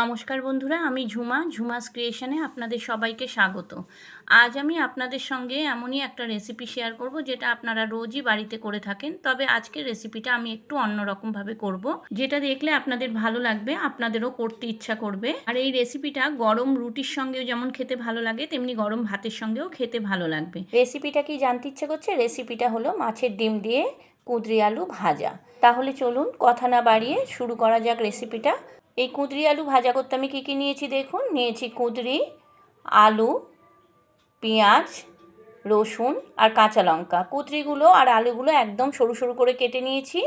নমস্কার বন্ধুরা, আমি ঝুমা, ঝুমাস ক্রিয়েশনে আপনাদের সবাইকে স্বাগত। আজ আমি আপনাদের সঙ্গে এমনই একটা রেসিপি শেয়ার করব যেটা আপনারা রোজই বাড়িতে করে থাকেন। তবে আজকের রেসিপিটা আমি একটু অন্যরকমভাবে করব। যেটা দেখলে আপনাদের ভালো লাগবে, আপনাদেরও করতে ইচ্ছা করবে। আর এই রেসিপিটা গরম রুটির সঙ্গেও যেমন খেতে ভালো লাগে, তেমনি গরম ভাতের সঙ্গেও খেতে ভালো লাগবে। রেসিপিটা কি জানতে ইচ্ছে করছে? রেসিপিটা হলো মাছের ডিম দিয়ে কুঁদরি আলু ভাজা। তাহলে চলুন, কথা না বাড়িয়ে শুরু করা যাক রেসিপিটা। এই কুঁদরি আলু ভাজা করতে আমি কী কী নিয়েছি দেখুন? নিয়েছি কুঁদরি, আলু, পেঁয়াজ, রসুন আর কাঁচা লঙ্কা। কুঁদরিগুলো আর আলুগুলো একদম সরু সরু করে কেটে নিয়েছি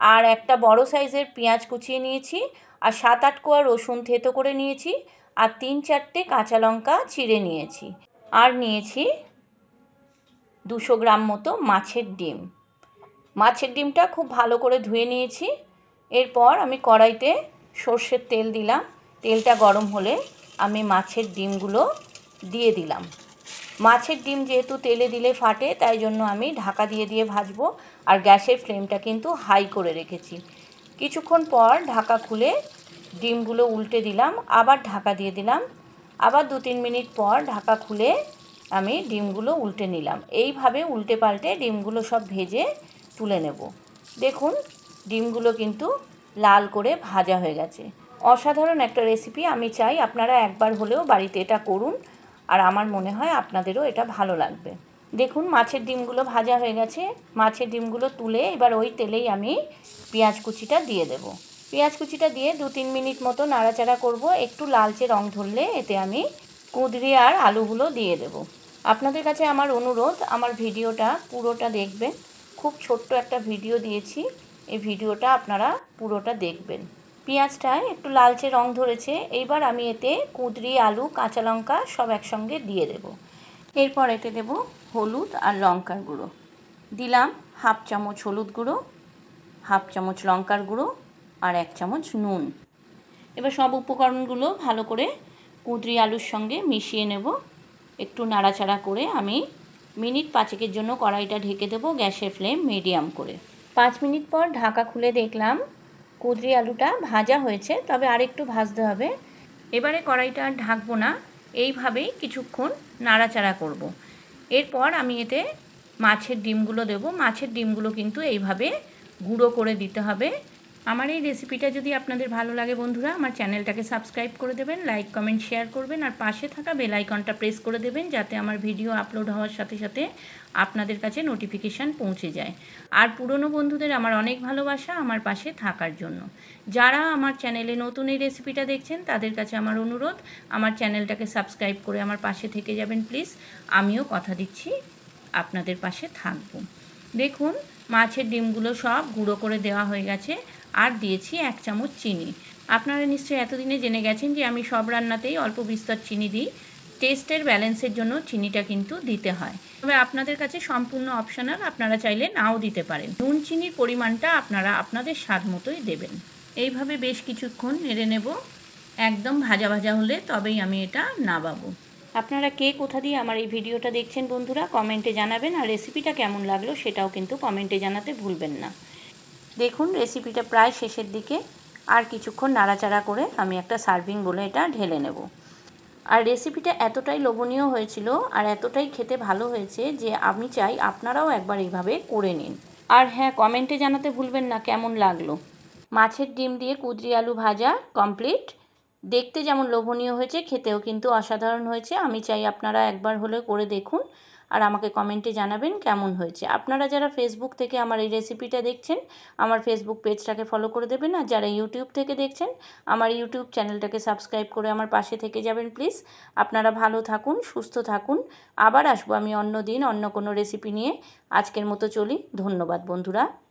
আর একটা বড় সাইজের পেঁয়াজ কুচিয়ে নিয়েছি আর সাত আট কোয়া রসুন থেতো করে নিয়েছি আর তিন চারটে কাঁচা লঙ্কা চিড়ে নিয়েছি। আর নিয়েছি দুশো গ্রাম মতো মাছের ডিম। মাছের ডিমটা খুব ভালো করে ধুয়ে নিয়েছি। এরপর আমি কড়াইতে সর্ষের তেল দিলাম। তেলটা গরম হলে আমি মাছের ডিমগুলো দিয়ে দিলাম। মাছের ডিম যেহেতু তেলে দিলে ফাটে, তাই জন্য আমি ঢাকা দিয়ে দিয়ে ভাজবো আর গ্যাসের ফ্লেমটা কিন্তু হাই করে রেখেছি। কিছুক্ষণ পর ঢাকা খুলে ডিমগুলো উল্টে দিলাম, আবার ঢাকা দিয়ে দিলাম। আবার দু তিন মিনিট পর ঢাকা খুলে আমি ডিমগুলো উল্টে নিলাম। এইভাবে উল্টে পাল্টে ডিমগুলো সব ভেজে তুলে নেব। দেখুন, ডিমগুলো কিন্তু লাল করে ভাজা হয়ে গেছে। অসাধারণ একটা রেসিপি আমি চাই আপনারা একবার হলেও বাড়িতে এটা করুন আর আমার মনে হয় আপনাদেরও এটা ভালো লাগবে। দেখুন, মাছের ডিমগুলো ভাজা হয়ে গেছে। মাছের ডিমগুলো তুলে এবার ওই তেলেই আমি পেঁয়াজ কুচিটা দিয়ে দেব। পেঁয়াজ কুচিটা দিয়ে দু তিন মিনিট মতো নাড়াচাড়া করব। একটু লালচে রং ধরলে এতে আমি কুঁদরি আর আলুগুলো দিয়ে দেব। আপনাদের কাছে আমার অনুরোধ, আমার ভিডিওটা পুরোটা দেখবেন। খুব ছোট্ট একটা ভিডিও দিয়েছি। এই ভিডিওটা আপনারা পুরোটা দেখবেন। পেঁয়াজটা একটু লালচে রং ধরেছে, এইবার আমি এতে কুঁদরি, আলু, কাঁচা লঙ্কা সব একসঙ্গে দিয়ে দেব। এরপর এতে দেব হলুদ আর লঙ্কার গুঁড়ো। দিলাম হাফ চামচ হলুদ গুঁড়ো, হাফ চামচ লঙ্কার গুঁড়ো আর এক চামচ নুন। এবার সব উপকরণগুলো ভালো করে কুঁদরি, আলুর সঙ্গে মিশিয়ে নেব। একটু নাড়াচাড়া করে আমি মিনিট পাঁচেকের জন্য কড়াইটা ঢেকে দেবো গ্যাসের ফ্লেম মিডিয়াম করে। পাঁচ মিনিট পর ঢাকা খুলে দেখলাম কুদরি আলুটা ভাজা হয়েছে, তবে আরেকটু ভাজতে হবে। এবারে কড়াইটা ঢাকবো না, এইভাবেই কিছুক্ষণ নাড়াচাড়া করব। এরপর আমি এতে মাছের ডিমগুলো দেব। মাছের ডিমগুলো কিন্তু এইভাবে গুঁড়ো করে দিতে হবে। আমার এই রেসিপিটা যদি আপনাদের ভালো লাগে বন্ধুরা, আমার চ্যানেলটাকে সাবস্ক্রাইব করে দেবেন লাইক কমেন্ট শেয়ার করবেন, আর পাশে থাকা বেল আইকনটা প্রেস করে দেবেন, যাতে আমার ভিডিও আপলোড হওয়ার সাথে সাথে আপনাদের কাছে নোটিফিকেশান পৌঁছে যায়। আর পুরনো বন্ধুদের আমার অনেক ভালোবাসা আমার পাশে থাকার জন্য। যারা আমার চ্যানেলে নতুন এই রেসিপিটা দেখছেন, তাদের কাছে আমার অনুরোধ, আমার চ্যানেলটাকে সাবস্ক্রাইব করে আমার পাশে থেকে যাবেন প্লিজ আমিও কথা দিচ্ছি, আপনাদের পাশে থাকব। দেখুন, মাছের ডিমগুলো সব গুঁড়ো করে দেওয়া হয়ে গেছে। আর দিয়েছি এক চামচ চিনি। আপনারা নিশ্চয়ই এতদিনে জেনে গেছেন যে আমি সব রান্নাতেই অল্প বিস্তর চিনি দিই। টেস্টের ব্যালেন্সের জন্য চিনিটা কিন্তু দিতে হয়। তবে আপনাদের কাছে সম্পূর্ণ অপশনাল, আপনারা চাইলে নাও দিতে পারেন। নুন চিনির পরিমাণটা আপনারা আপনাদের স্বাদ মতোই দেবেন। এইভাবে বেশ কিছুক্ষণ নেড়ে নেব। একদম ভাজা ভাজা হলে তবেই আমি এটা নাবাবো। আপনারা কে কোথা দিয়ে আমার এই ভিডিওটা দেখছেন বন্ধুরা, কমেন্টে জানাবেন। আর রেসিপিটা কেমন লাগল সেটাও কিন্তু কমেন্টে জানাতে ভুলবেন না। দেখুন রেসিপিটা প্রায় শেষের দিকে। আর কিছুক্ষণ নাড়াচাড়া করে আমি একটা সার্ভিং বলে এটা ঢেলে নেব। আর রেসিপিটা এতটাই লোভনীয় হয়েছিল আর এতটাই খেতে ভালো হয়েছে যে আমি চাই আপনারাও একবার এইভাবে করে নিন। আর হ্যাঁ কমেন্টে জানাতে ভুলবেন না কেমন লাগল। মাছের ডিম দিয়ে কুদরি আলু ভাজা কমপ্লিট দেখতে যেমন লোভনীয় হয়েছে খেতেও কিন্তু অসাধারণ হয়েছে। আমি চাই আপনারা একবার হলে করে দেখুন। আর আমাকে কমেন্টে জানাবেন কেমন হয়েছে। আপনারা যারা ফেসবুক থেকে আমার এই রেসিপিটা দেখছেন, আমার ফেসবুক পেজটাকে ফলো করে দেবেন। আর যারা ইউটিউব থেকে দেখছেন, আমার ইউটিউব চ্যানেলটাকে সাবস্ক্রাইব করে আমার পাশে থেকে যাবেন প্লিজ আপনারা ভালো থাকুন, সুস্থ থাকুন। আবার আসব আমি অন্য দিন অন্য কোনো রেসিপি নিয়ে। আজকের মতো চলি। ধন্যবাদ বন্ধুরা।